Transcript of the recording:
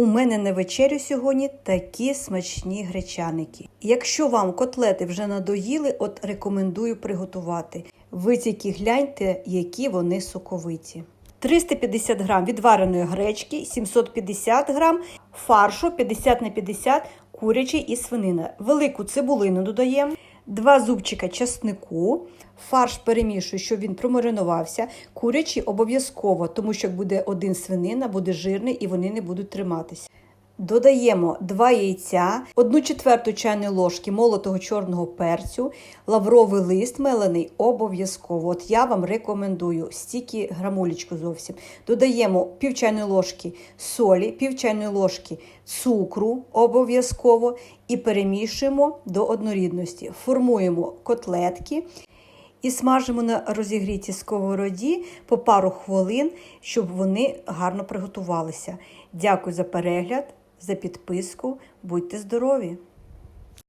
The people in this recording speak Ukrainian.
У мене на вечерю сьогодні такі смачні гречаники. Якщо вам котлети вже надоїли, от рекомендую приготувати. Ви тільки гляньте, які вони соковиті. 350 грам відвареної гречки, 750 грам фаршу 50 на 50 курячий і свинина. Велику цибулину додаємо. Два зубчика часнику, фарш перемішую, щоб він промаринувався. Курячий обов'язково, тому що буде один свинина, буде жирний і вони не будуть триматися. Додаємо 2 яйця, 1 четверту чайної ложки молотого чорного перцю, лавровий лист мелений обов'язково. От я вам рекомендую стільки грамулечку зовсім. Додаємо пів чайної ложки солі, пів чайної ложки цукру обов'язково і перемішуємо до однорідності. Формуємо котлетки. І смажимо на розігрітій сковороді по пару хвилин, щоб вони гарно приготувалися. Дякую за перегляд, за підписку. Будьте здорові!